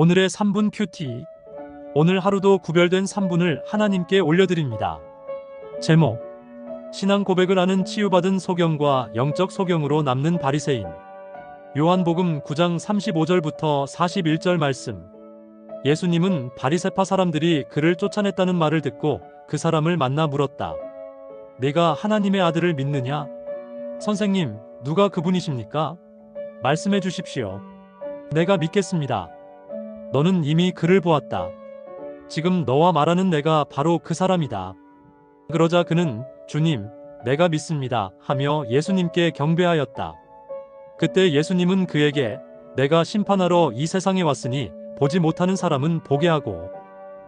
오늘의 3분 큐티. 오늘 하루도 구별된 3분을 하나님께 올려드립니다. 제목. 신앙 고백을 하는 치유받은 소경과 영적 소경으로 남는 바리새인. 요한복음 9장 35절부터 41절 말씀. 예수님은 바리새파 사람들이 그를 쫓아냈다는 말을 듣고 그 사람을 만나 물었다. 내가 하나님의 아들을 믿느냐? 선생님, 누가 그분이십니까? 말씀해 주십시오. 내가 믿겠습니다. 너는 이미 그를 보았다. 지금 너와 말하는 내가 바로 그 사람이다. 그러자 그는 주님, 내가 믿습니다. 하며 예수님께 경배하였다. 그때 예수님은 그에게 내가 심판하러 이 세상에 왔으니 보지 못하는 사람은 보게 하고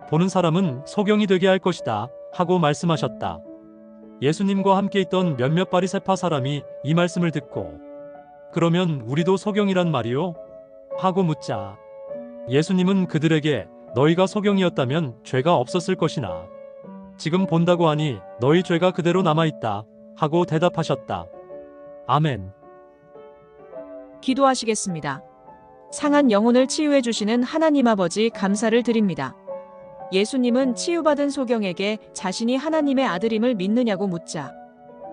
보는 사람은 소경이 되게 할 것이다. 하고 말씀하셨다. 예수님과 함께 있던 몇몇 바리새파 사람이 이 말씀을 듣고 그러면 우리도 소경이란 말이요? 하고 묻자 예수님은 그들에게 너희가 소경이었다면 죄가 없었을 것이나 지금 본다고 하니 너희 죄가 그대로 남아 있다 하고 대답하셨다. 아멘. 기도하시겠습니다. 상한 영혼을 치유해 주시는 하나님 아버지 감사를 드립니다. 예수님은 치유받은 소경에게 자신이 하나님의 아들임을 믿느냐고 묻자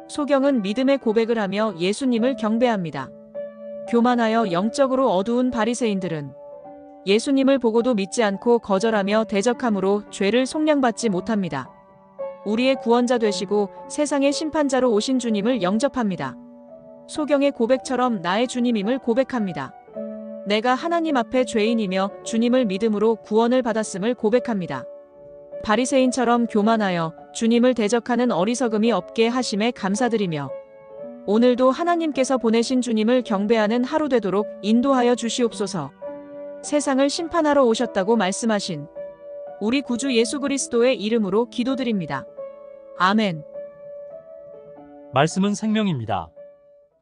소경은 믿음의 고백을 하며 예수님을 경배합니다. 교만하여 영적으로 어두운 바리새인들은 예수님을 보고도 믿지 않고 거절하며 대적함으로 죄를 속량받지 못합니다. 우리의 구원자 되시고 세상의 심판자로 오신 주님을 영접합니다. 소경의 고백처럼 나의 주님임을 고백합니다. 내가 하나님 앞에 죄인이며 주님을 믿음으로 구원을 받았음을 고백합니다. 바리새인처럼 교만하여 주님을 대적하는 어리석음이 없게 하심에 감사드리며 오늘도 하나님께서 보내신 주님을 경배하는 하루 되도록 인도하여 주시옵소서. 세상을 심판하러 오셨다고 말씀하신 우리 구주 예수 그리스도의 이름으로 기도드립니다. 아멘. 말씀은 생명입니다.